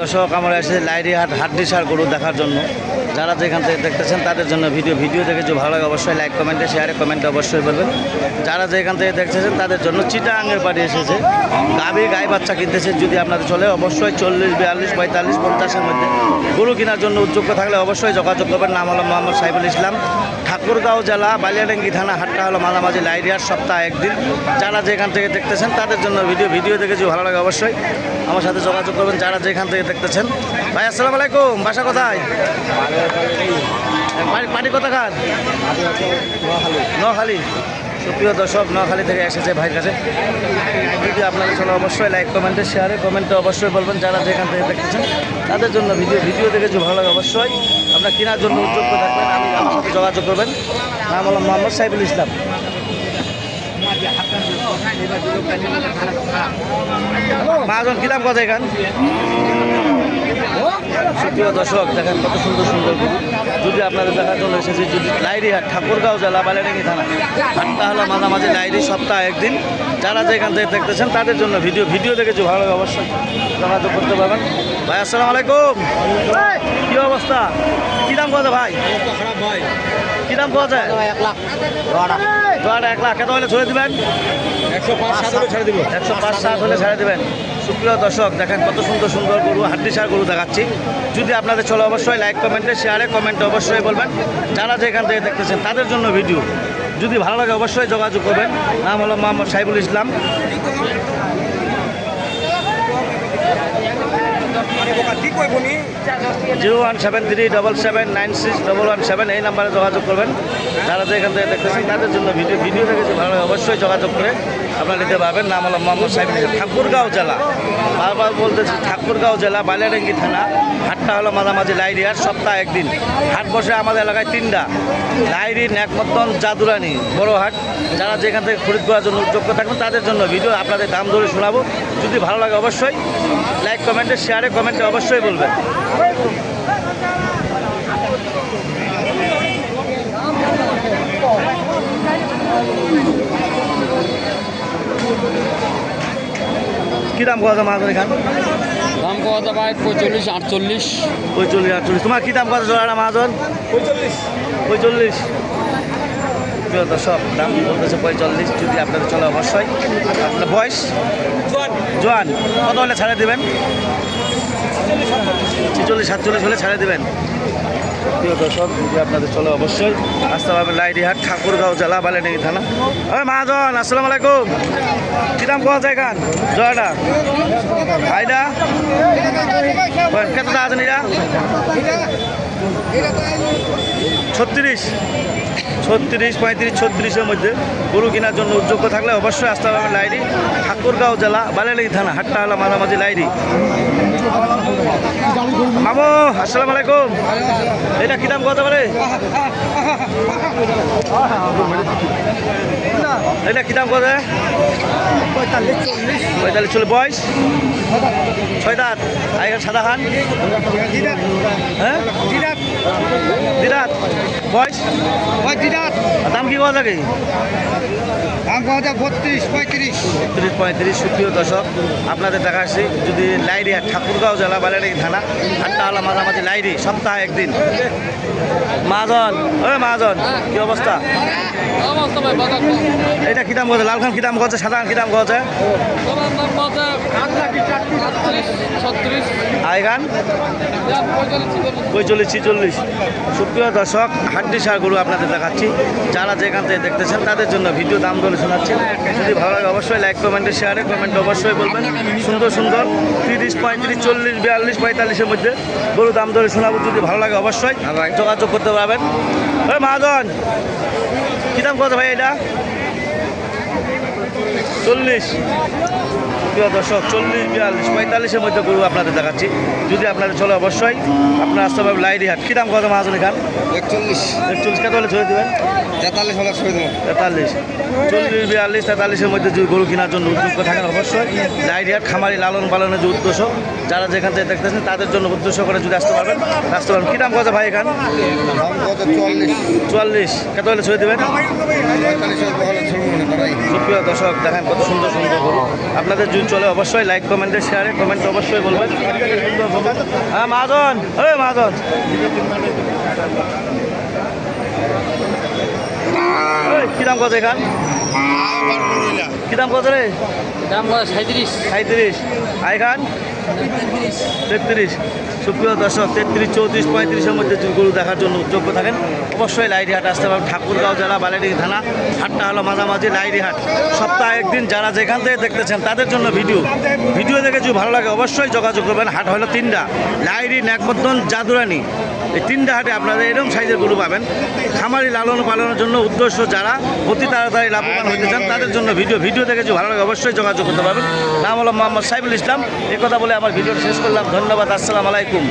দর্শক আমরা এসেছি লাইরিহাট হাড্ডিসার হাড্ডি সার গরু দেখার জন্য। যারা যেখান থেকে দেখতেছেন তাদের জন্য ভিডিও ভিডিও দেখে যদি ভালো লাগে অবশ্যই লাইক কমেন্টে শেয়ারে কমেন্টে অবশ্যই বলবেন। যারা যেখান থেকে দেখতেছেন তাদের জন্য চিটাঙ্গের বাড়ি এসেছে। গাভী, গাই বাচ্চা কিনতেছে, যদি আপনাদের চলে অবশ্যই চল্লিশ, বিয়াল্লিশ, পঁয়তাল্লিশ, পঞ্চাশের মধ্যে। গরু কেনার জন্য উদ্যোগ্য থাকলে অবশ্যই যোগাযোগ করবেন। নাম হলো মোহাম্মদ সাইফুল ইসলাম। ঠাকুরগাঁও জেলা, বালিয়াডাঙ্গি থানা, হাটটা হলো মাঝামাঝি লাইরিয়ার সপ্তাহে একদিন। যারা যেখান থেকে দেখতেছেন তাদের জন্য ভিডিও ভিডিও দেখে যদি ভালো লাগে অবশ্যই আমার সাথে যোগাযোগ করবেন। যারা যেখান থেকে দেখতেছেন। ভাই, আসসালামু আলাইকুম। বাসা কোথায়? বাড়ি- কোথাকার? নোয়াখালী। সুপ্রিয় দর্শক, নোয়াখালী থেকে এসেছে ভাইয়ের কাছে। যদি আপনাদের চলো অবশ্যই লাইক কমেন্টে শেয়ারে কমেন্টে অবশ্যই বলবেন যারা যেখান থেকে দেখতেছেন। তাদের জন্য ভিডিও ভিডিও দেখে যদি ভালো লাগে অবশ্যই আপনার কেনার জন্য উদ্যোগ থাকবেন। আমি আমার সাথে যোগাযোগ করবেন। নাম হলো মোহাম্মদ সাইফুল ইসলাম। মাজন কি দাম কত এখান? সুপ্রিয় দর্শক দেখেন কত সুন্দর সুন্দর গরু। যদি আপনাদের দেখার জন্য এসেছি যদি লাইরি হাট ঠাকুরগাঁও জেলা বালিয়াডাঙ্গি থানা হাটটা হলো মাঝামাঝি লাইরি সপ্তাহে একদিন। যারা যেখান থেকে দেখতেছেন তাদের জন্য ভিডিও ভিডিও দেখেছি ভালো লাগে অবশ্যই যোগাযোগ করতে পারবেন। ভাই আসসালামু আলাইকুম। কি অবস্থা? কি দাম কত ভাই? খারাপ ভাই কি দাম যায় এক লাখ। এক লাখ। কত হলে ছড়ে দিবেন? একশো পাঁচ সাত হলে ছেড়ে দিব। একশো পাঁচ সাত হলে দেবেন। সুপ্রিয় দর্শক, দেখেন কত সুন্দর সুন্দর গরু হাড্ডি সার গরু দেখাচ্ছি। যদি আপনাদের চলো, অবশ্যই লাইক কমেন্টে শেয়ারে কমেন্টে অবশ্যই বলবেন। যারা যেখান থেকে দেখতেছেন, তাদের জন্য ভিডিও যদি ভালো লাগে, অবশ্যই যোগাযোগ করবেন। নাম হলো Mohammad Saibul Islam. Zero one seven three double seven nine six double one seven, এই নাম্বারে যোগাযোগ করবেন। যারা যেখান থেকে দেখতেছেন, তাদের জন্য ভিডিও ভিডিও দেখেছি ভালো অবশ্যই যোগাযোগ করে। আপনারা নিতে পারবেন, নাম হলো মোহাম্মদ সাহেব ঠাকুরগাঁও জেলা। বারবার বলতেছি, ঠাকুরগাঁও জেলা, বালিয়াডাঙ্গি থানা। হাটটা হলো মাঝামাঝি লাইরিয়ার সপ্তাহে একদিন। হাট বসে আমাদের এলাকায় তিনটা। লাইরি ন্যাকমত্তন জাদুরানি, বড় হাট। যারা যেখান থেকে খরিদ করার জন্য উদ্যোগ থাকবেন তাদের জন্য ভিডিও আপনাদের দাম ধরে শোনাবো। যদি ভালো লাগে অবশ্যই, লাইক, কমেন্টে, শেয়ারে, কমেন্টে অবশ্যই বলবেন। কী দাম কথা মাছ এখান? দাম কত ভাই পঁয়তাল্লিশ আটচল্লিশ। পঁয়চল্লিশ আটচল্লিশ। তোমার কী দাম কথা জোড়াটা মাজন পঁয়তাল্লিশ। পঁয়তাল্লিশ। প্রিয় দর্শক দাম বলতেছে পঁয়তাল্লিশ। যদি আপনাদের চলে অবশ্যই। আপনার বয়স? জোয়ান। কত হলে ছাড়ে দেবেন? ছেচল্লিশ সাতচল্লিশ হলে ছাড়ে দেবেন। প্রিয় দর্শক যদি আপনাদের চলে অবশ্যই। পারবেন লাইডিহাট, ঠাকুরগাঁও জেলা, বালিয়াডাঙ্গি থানা। ওই মহাজন, আসসালামু আলাইকুম। কী দাম পাওয়া যায় গান জয়টা আইডা কত আছেন এটা ছত্রিশ। ছত্রিশ, পঁয়ত্রিশ, ছত্রিশের মধ্যে গরু কেনার জন্য উদ্যোগ থাকলে অবশ্যই আসতে পারবেন লাইরি ঠাকুরগাঁও জেলা, বালিয়াডাঙ্গি থানা হাটটা হলো মাঝামাঝি লাইরি আসসালামু আলাইকুম। এটা কি দাম কত বলে? এটা কি দাম কত? পঁয়তাল্লিশ চল্লিশ বয়স? ছয় দাঁত সাদা খান। হ্যাঁ? দিরাত বয়স? দাম কি কথা লাগে? বত্রিশ পঁয়ত্রিশ তিরিশ পঁয়ত্রিশ সুপ্রিয় দশক আপনাদের দেখা যদি লাইরি আর ঠাকুরগাঁও জেলা বালিয়াডাঙ্গি থানা, আটটা মাঝামাঝি লাইরি সপ্তাহে একদিন। মাজন ওই মাজন, কি অবস্থা? এটা কি দাম করছে লালখান কি দাম করছে সাদা খান কি দাম করছে আইগান? পঁয়চল্লিশ ছিচল্লিশ। সুপ্রিয় দর্শক হাড্ডি সার গরু আপনাদের দেখাচ্ছি। যারা যেখান থেকে দেখতেছেন তাদের জন্য ভিডিও দাম দরে শোনাচ্ছি। যদি ভালো লাগে অবশ্যই লাইক কমেন্টে শেয়ারে কমেন্ট অবশ্যই বলবেন। সুন্দর সুন্দর তিরিশ পঁয়ত্রিশ চল্লিশ বিয়াল্লিশ পঁয়তাল্লিশের মধ্যে গরু দাম দরে শোনাবো। যদি ভালো লাগে অবশ্যই যোগাযোগ করতে পারবেন। ওই মহাজন কী দাম কত ভাই এটা? চল্লিশ। প্রিয় দর্শক চল্লিশ বিয়াল্লিশ পঁয়তাল্লিশের মধ্যে গরু আপনাদের দেখাচ্ছি। যদি আপনাদের চলে অবশ্যই আপনার আসতে হবে লাইরি হাট কী দাম কত মাহাজন খান? একচল্লিশ। একচল্লিশ কত হলে ছড়ে দেবেন? তেতাল্লিশ হলে ছয় দেবো। তেতাল্লিশ। চল্লিশ বিয়াল্লিশ তেতাল্লিশের মধ্যে যদি গরু কেনার জন্য উদ্যোগ থাকেন অবশ্যই লাইরি হাট খামারি লালন পালনের যে উদ্দেশ্য যারা যেখান থেকে দেখতেছেন তাদের জন্য উদ্দেশ্য করে যদি আসতে পারবেন আসতে পারবেন। কী দাম কত ভাই এখান? চুয়াল্লিশ। কত হলে ছুঁয়ে দেবেন? দর্শক দেখেন কত সুন্দর সুন্দর আপনাদের জুন চলে অবশ্যই লাইক কমেন্টে শেয়ারে কমেন্ট অবশ্যই বলবেন। হ্যাঁ মাজন। ওই মাজন। ওই, কি দাম কত এখান? কি দাম কত রে? দাম সাঁত্রিশ। সাঁত্রিশ। আর এখান? তেত্রিশ। সুপ্রিয় দর্শক, তেত্রিশ, চৌত্রিশ, পঁয়ত্রিশের মধ্যে গরু দেখার জন্য যোগ্য থাকেন, অবশ্যই লাইরি হাট আসতে পারবেন। ঠাকুরগাঁও জেলা বালিডি থানা, হাটটা হলো মাঝামাঝি লাইরি হাট সপ্তাহে একদিন যারা যেখান থেকে দেখতেছেন, তাদের জন্য ভিডিও। ভিডিও দেখে যদি ভালো লাগে, অবশ্যই যোগাযোগ করবেন। হাট হলো তিনটা। লাইরি ন্যাকবর্ধন জাদুরানি। এই তিনটা হাটে আপনারা এরকম সাইজের গরু পাবেন। খামারি লালন পালনের জন্য উদ্দেশ্য যারা অতি তাড়াতাড়ি লাভবান হতে চান, তাদের জন্য ভিডিও। ভিডিও দেখে যদি ভালো লাগে, অবশ্যই যোগাযোগ করতে পারবেন। নাম হলো মোহাম্মদ সাইফুল ইসলাম। কথা বলে আমার ভিডিও শেষ করলাম। ধন্যবাদ আসসালামু আলাইকুম।